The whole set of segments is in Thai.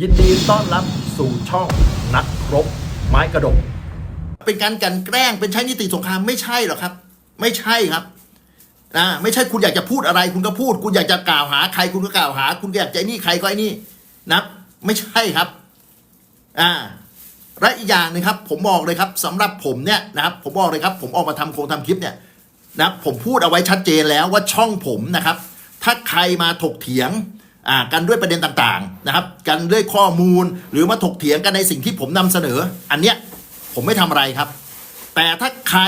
ยินดีต้อนรับสู่ช่องนักรบไม้กระดก เป็นการกลันแกล้งเป็นใช้นิติสงครามไม่ใช่หรอกครับ ไม่ใช่ครับอ่าไม่ใช่คุณอยากจะพูดอะไร คุณก็พูด คุณอยากจะกล่าวหาใครคุณก็กล่าวหา คุณอยากจะนี่ใครก็ไอ้นี่นะไม่ใช่ครับอ่าและอีกอย่างหนึงครับ ผมบอกเลยครับสำหรับผมเนี่ยนะครับ ผมบอกเลยครับ ผมออกมาทำโครงทำคลิปเนี่ยนะผมพูดเอาไว้ชัดเจนแล้วว่าช่องผมนะครับ ถ้าใครมาถกเถียง อ่ากันด้วยประเด็นต่างๆนะครับ กันด้วยข้อมูลหรือมาถกเถียงกันในสิ่งที่ผมนำเสนอ อันเนี้ยผมไม่ทำอะไรครับ แต่ถ้าใคร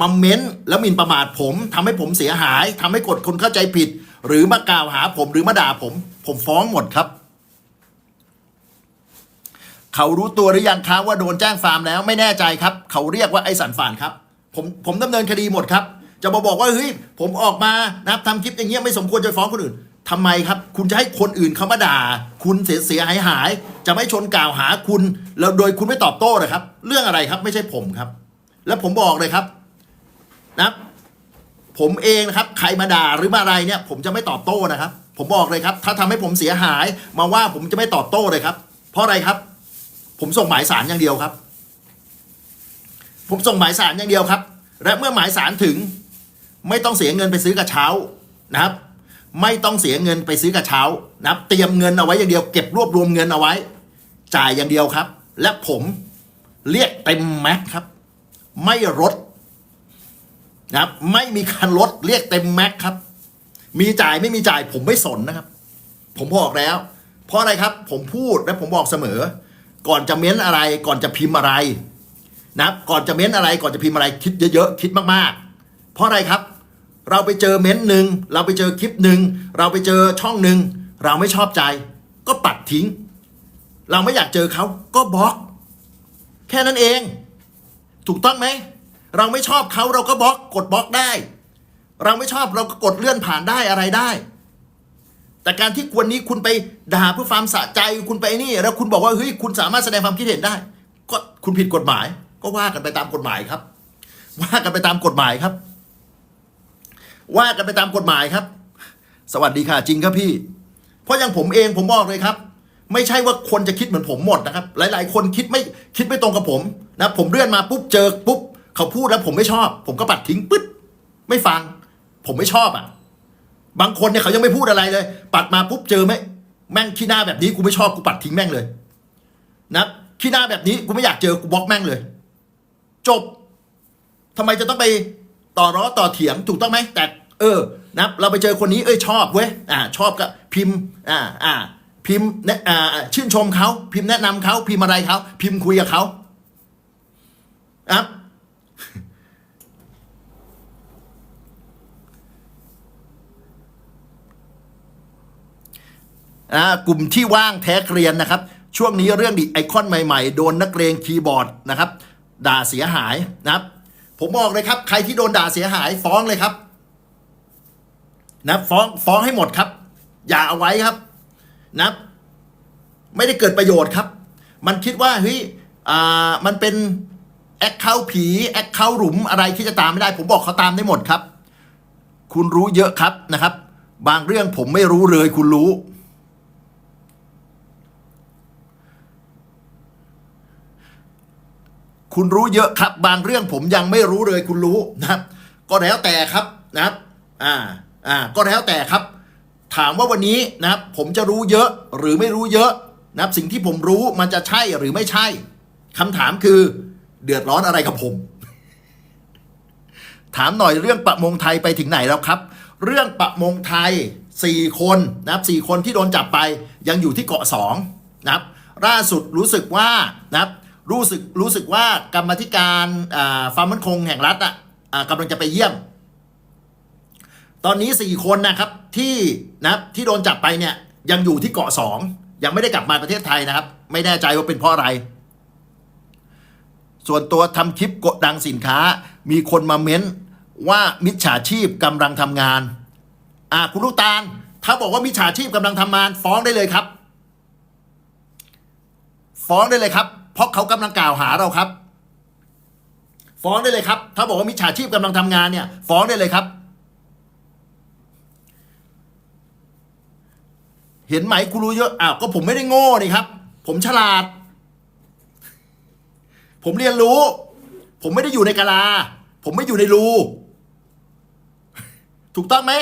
มาเม้นแล้วมินประมาทผมทำให้ผมเสียหายทำให้กดคนเข้าใจผิด หรือมากล่าวหาผมหรือมาด่าผม ผมฟ้องหมดครับ เขารู้ตัวหรือยังครับว่าโดนแจ้งฟาร์มแล้วไม่แน่ใจครับ เขาเรียกว่าไอ้สันฝานครับ ผมผมดำเนินคดีหมดครับ จะมาบอกว่าเฮ้ยผมออกมานะครับทำคลิปอย่างเงี้ยไม่สมควรจะฟ้องคนอื่น ทำไมครับ คุณจะให้คนอื่นเขามาด่า คุณเสียเสียหายหาย จะไม่ชนกล่าวหาคุณ แล้วโดยคุณไม่ตอบโต้นะครับ เรื่องอะไรครับไม่ใช่ผมครับ แล้วผมบอกเลยครับนะผมเองนะครับ ใครมาด่าหรือมาอะไรเนี่ย ผมจะไม่ตอบโต้นะครับ ผมบอกเลยครับ ถ้าทำให้ผมเสียหายมาว่าผมจะไม่ตอบโต้เลยครับ เพราะอะไรครับ ผมส่งหมายสารอย่างเดียวครับ ผมส่งหมายสารอย่างเดียวครับ และเมื่อหมายสารถึง ไม่ต้องเสียเงินไปซื้อกระเช้านะครับ ไม่ต้องเสียเงินไปซื้อกระเช้านะครับเตรียมเงินเอาไว้อย่างเดียวเก็บรวบรวมเงินเอาไว้ จ่ายอย่างเดียวครับ และผมเรียกเต็มแม็กครับ ไม่ลดนะครับไม่มีการลดเรียกเต็มแม็กครับ มีจ่ายไม่มีจ่ายผมไม่สนนะครับ ผมบอกแล้ว เพราะอะไรครับ ผมพูดและผมบอกเสมอ ก่อนจะเม้นอะไร ก่อนจะพิมพ์อะไรนะครับก่อนจะเม้นอะไร ก่อนจะพิมพ์อะไรคิดเยอะๆคิดมากๆ เพราะอะไรครับ เราไปเจอเม้นหนึ่งเราไปเจอคลิปหนึ่งเราไปเจอช่องหนึ่งเราไม่ชอบใจ ก็ปัดทิ้ง เราไม่อยากเจอเขาก็บล็อก แค่นั้นเอง ถูกต้องไหมเราไม่ชอบเขาเราก็บล็อกกดบล็อกได้ เราไม่ชอบเราก็กดเลื่อนผ่านได้อะไรได้ แต่การที่วันนี้คุณไปด่าเพื่อความสะใจคุณไปนี่ แล้วคุณบอกว่าเฮ้ยคุณสามารถแสดงความคิดเห็นได้ ก็คุณผิดกฎหมาย ก็ว่ากันไปตามกฎหมายครับ ว่ากันไปตามกฎหมายครับ ว่ากันไปตามกฎหมายครับ สวัสดีค่ะจริงครับพี่ เพราะอย่างผมเองผมบอกเลยครับ ไม่ใช่ว่าคนจะคิดเหมือนผมหมดนะครับ หลาย ๆ คนคิดไม่คิดไม่ตรงกับผมนะผมเลื่อนมาปุ๊บเจอปุ๊บเขาพูดแล้วผมไม่ชอบ ผมก็ปัดทิ้งปึ๊ดไม่ฟัง ผมไม่ชอบอะ บางคนเนี่ยเขายังไม่พูดอะไรเลย ปัดมาปุ๊บเจอไหมแม่งขี้หน้าแบบนี้กูไม่ชอบกูปัดทิ้งแม่งเลยนะขี้หน้าแบบนี้กูไม่อยากเจอกูบล็อกแม่งเลย จบทำไมจะต้องไปต่อร้อต่อเถียงถูกต้องไหมแต่ เออนะเราไปเจอคนนี้เอ้ยชอบเว้ยอ่าชอบก็พิมพ์อ่าอ่าพิมพ์แนะอ่าชื่นชมเขาพิมพ์แนะนำเขาพิมพ์อะไรเขาพิมพ์คุยกับเขาครับอ่ากลุ่มที่ว่างแท้เกรียนนะครับ ช่วงนี้เรื่องดิไอคอนใหม่ๆ โดนนักเรียนคีย์บอร์ดนะครับ ด่าเสียหายนะครับ ผมบอกเลยครับ ใครที่โดนด่าเสียหายฟ้องเลยครับ นะฟ้องฟ้องให้หมดครับ อย่าเอาไว้ครับนะไม่ได้เกิดประโยชน์ครับ มันคิดว่าเฮ้ยอ่ามันเป็นแอคเคาผีแอคเคาหลุมอะไรที่จะตามไม่ได้ ผมบอกเขาตามได้หมดครับ คุณรู้เยอะครับนะครับ บางเรื่องผมไม่รู้เลยคุณรู้ คุณรู้เยอะครับ บางเรื่องผมยังไม่รู้เลยคุณรู้นะครับ ก็แล้วแต่ครับนะครับ อ่า อ่าก็แล้วแต่ครับ ถามว่าวันนี้นะครับผมจะรู้เยอะหรือไม่รู้เยอะนะครับสิ่งที่ผมรู้มันจะใช่หรือไม่ใช่คำถามคือเดือดร้อนอะไรกับผม ถามหน่อยเรื่องประมงไทยไปถึงไหนแล้วครับ เรื่องประมงไทย 4 คนนะครับ4คนที่โดนจับไปยังอยู่ที่เกาะ2นะครับล่าสุดรู้สึกว่านะครับรู้สึกรู้สึกว่ากรรมธิการอ่าความมั่นคงแห่งรัฐอะกำลังจะไปเยี่ยม ตอนนี้ 4 คนนะครับที่นะที่โดนจับไปเนี่ยยังอยู่ที่เกาะ 2 ยังไม่ได้กลับมาประเทศไทยนะครับ ไม่แน่ใจว่าเป็นเพราะอะไร ส่วนตัวทำคลิปกดดังสินค้า มีคนมาเม้นว่ามิจฉาชีพกำลังทำงานอ่าคุณลูกตาล ถ้าบอกว่ามิจฉาชีพกำลังทำงาน ฟ้องได้เลยครับ ฟ้องได้เลยครับ เพราะเขากำลังกล่าวหาเราครับ ฟ้องได้เลยครับ ถ้าบอกว่ามิจฉาชีพกำลังทำงานเนี่ย ฟ้องได้เลยครับ เห็นไหมกูรู้เยอะอ้าวก็ผมไม่ได้โง่นี่ครับ ผมฉลาด ผมเรียนรู้ ผมไม่ได้อยู่ในกะลา ผมไม่อยู่ในรูถูกต้องไหม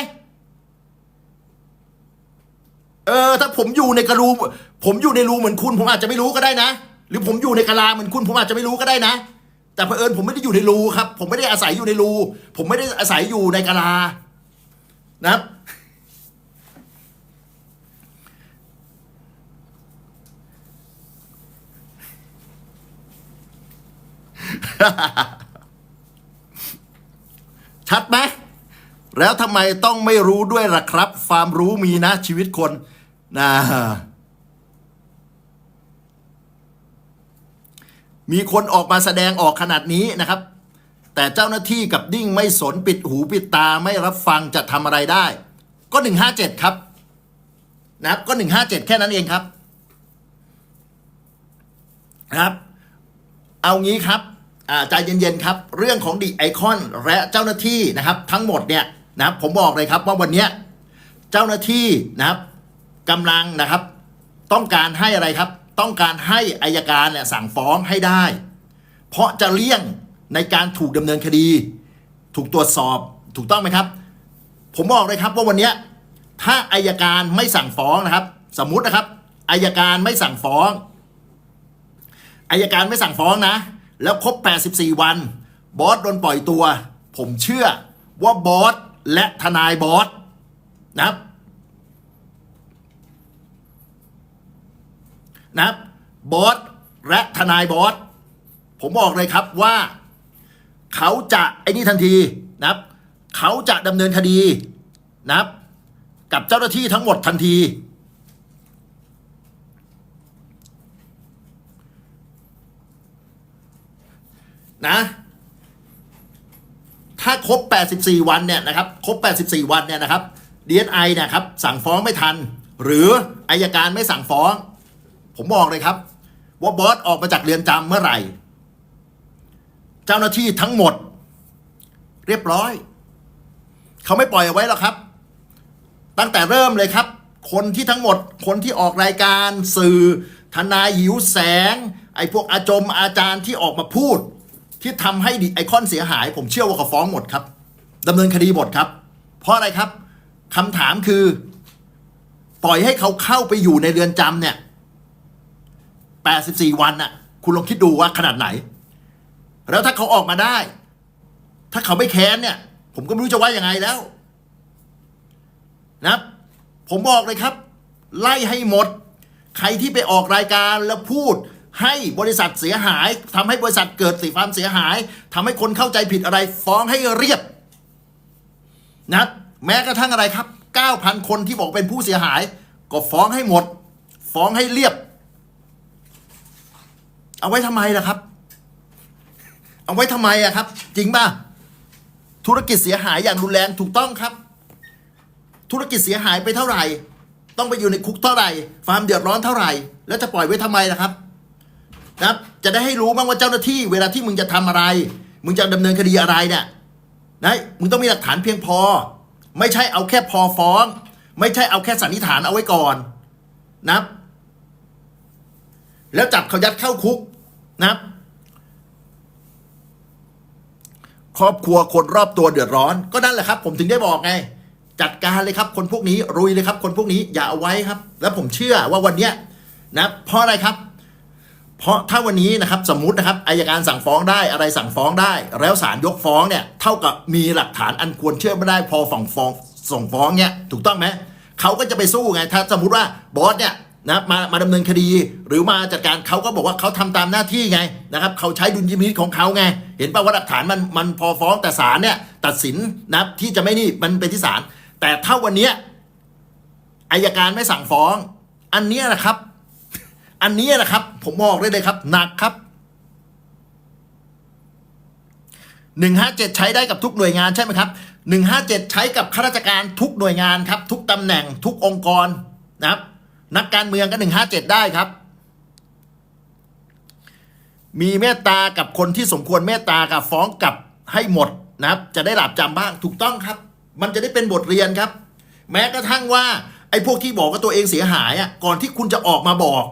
เออ ถ้าผมอยู่ในกระรูผมอยู่ในรูเหมือนคุณ ผมอาจจะไม่รู้ก็ได้นะ หรือผมอยู่ในกะลาเหมือนคุณ ผมอาจจะไม่รู้ก็ได้นะ แต่เผอิญผมไม่ได้อยู่ในรูครับ ผมไม่ได้อาศัยอยู่ในรู ผมไม่ได้อาศัยอยู่ในกะลานะครับ ชัดไหมแล้วทำไมต้องไม่รู้ด้วยล่ะครับ ความรู้มีนะชีวิตคนนะมีคนออกมาแสดงออกขนาดนี้นะครับ แต่เจ้าหน้าที่กับดิ้งไม่สนปิดหูปิดตาไม่รับฟังจะทำอะไรได้ ก็157ครับ นะครับ ก็157แค่นั้นเองครับนะครับ เอางี้ครับ ใจเย็นๆครับ เรื่องของดีไอคอนและเจ้าหน้าที่นะครับ ทั้งหมดเนี่ยนะครับผมบอกเลยครับว่าวันนี้เจ้าหน้าที่นะครับกำลังนะครับ ต้องการให้อะไรครับ ต้องการให้อายการเนี่ยสั่งฟ้องให้ได้ เพราะจะเลี่ยงในการถูกดำเนินคดี ถูกตรวจสอบถูกต้องไหมครับ ผมบอกเลยครับว่าวันนี้ถ้าอายการไม่สั่งฟ้องนะครับ สมมุตินะครับอายการไม่สั่งฟ้องอายการไม่สั่งฟ้องนะ แล้วครบ 84 วัน บอสโดนปล่อยตัว ผมเชื่อว่าบอสและทนายบอสนะครับนะครับบอสและทนายบอสผมบอกเลยครับว่า เขาจะไอ้นี่ทันทีนะครับ เขาจะดำเนินคดีนะครับ กับเจ้าหน้าที่ทั้งหมดทันที นะ ถ้าครบ 84 วันเนี่ยนะครับ ครบ 84 วันเนี่ยนะครับ DNI เนะครับ สั่งฟ้องไม่ทัน หรืออายการไม่สั่งฟ้อง ผมบอกเลยครับ ว่าบอสออกมาจากเรือนจำเมื่อไหร่ เจ้าหน้าที่ทั้งหมด เรียบร้อย เขาไม่ปล่อยเอาไว้หรอกครับ ตั้งแต่เริ่มเลยครับ คนที่ทั้งหมด คนที่ออกรายการสื่อทนายหิวแสง ไอ้พวกอาจมอาจารย์ที่ออกมาพูด ที่ทำให้ดิไอคอนเสียหาย ผมเชื่อว่าเขาฟ้องหมดครับดำเนินคดีหมดครับ เพราะอะไรครับคำถามคือ ปล่อยให้เขาเข้าไปอยู่ในเรือนจำเนี่ย84 วันน่ะ คุณลองคิดดูว่าขนาดไหน แล้วถ้าเขาออกมาได้ ถ้าเขาไม่แค้นเนี่ย ผมก็ไม่รู้จะว่ายังไงแล้ว นะ ผมบอกเลยครับ ไล่ให้หมด ใครที่ไปออกรายการแล้วพูด ให้บริษัทเสียหายทำให้บริษัทเกิดสีความเสียหายทำให้คนเข้าใจผิดอะไร ฟ้องให้เรียบนะแม้กระทั่งอะไรครับ 9,000 คนที่บอกเป็นผู้เสียหาย ก็ฟ้องให้หมด ฟ้องให้เรียบ เอาไว้ทำไมล่ะครับ เอาไว้ทำไมอะครับ จริงป่ะ ธุรกิจเสียหายอย่างรุนแรงถูกต้องครับ ธุรกิจเสียหายไปเท่าไหร่ ต้องไปอยู่ในคุกเท่าไหร่ความเดือดร้อนเท่าไหร่ แล้วจะปล่อยไว้ทำไมล่ะครับ นะครับจะได้ให้รู้บ้างว่าเจ้าหน้าที่เวลาที่มึงจะทำอะไร มึงจะดำเนินคดีอะไรเนี่ยนะมึงต้องมีหลักฐานเพียงพอ ไม่ใช่เอาแค่พอฟ้อง ไม่ใช่เอาแค่สันนิษฐานเอาไว้ก่อนนะครับแล้วจับเขายัดเข้าคุกนะครับครอบครัวคนรอบตัวเดือดร้อน ก็นั่นแหละครับ ผมถึงได้บอกไง จัดการเลยครับคนพวกนี้รุยเลยครับ คนพวกนี้อย่าเอาไว้ครับ แล้วผมเชื่อว่าวันเนี้ยนะเพราะอะไรครับ เพราะถ้าวันนี้นะครับสมมตินะครับอายการสั่งฟ้องได้อะไรสั่งฟ้องได้ แล้วศาลยกฟ้องเนี่ยเท่ากับมีหลักฐานอันควรเชื่อไม่ได้พอฝั่งฟ้องส่งฟ้องเนี่ยถูกต้องไหมเขาก็จะไปสู้ไงถ้าสมมติว่าบอสเนี่ยนะมามาดำเนินคดีหรือมาจัดการเขาก็บอกว่าเขาทำตามหน้าที่ไงนะครับเขาใช้ดุลยพินิจของเขาไง เห็นป่าว่าหลักฐานมันมันพอฟ้องแต่ศาลเนี่ยตัดสินนะที่จะไม่นี่มันเป็นที่ศาลแต่ถ้าวันนี้อายการไม่สั่งฟ้อง อันเนี้ยนะครับ อันนี้นะครับ ผมบอกเลยเลยครับ หนักครับหนึ่งห้าเจ็ดใช้ได้กับทุกหน่วยงานใช่ไหมครับหนึ่งห้าเจ็ดใช้กับข้าราชการทุกหน่วยงานครับ ทุกตำแหน่งทุกองค์กรนะครับ นักการเมืองก็หนึ่งห้าเจ็ดได้ครับ มีเมตตากับคนที่สมควรเมตตากับฟ้องกับให้หมดนะครับ จะได้หลับจำบ้างถูกต้องครับ มันจะได้เป็นบทเรียนครับ แม้กระทั่งว่าไอ้พวกที่บอกว่าตัวเองเสียหายอะก่อนที่คุณจะออกมาบอก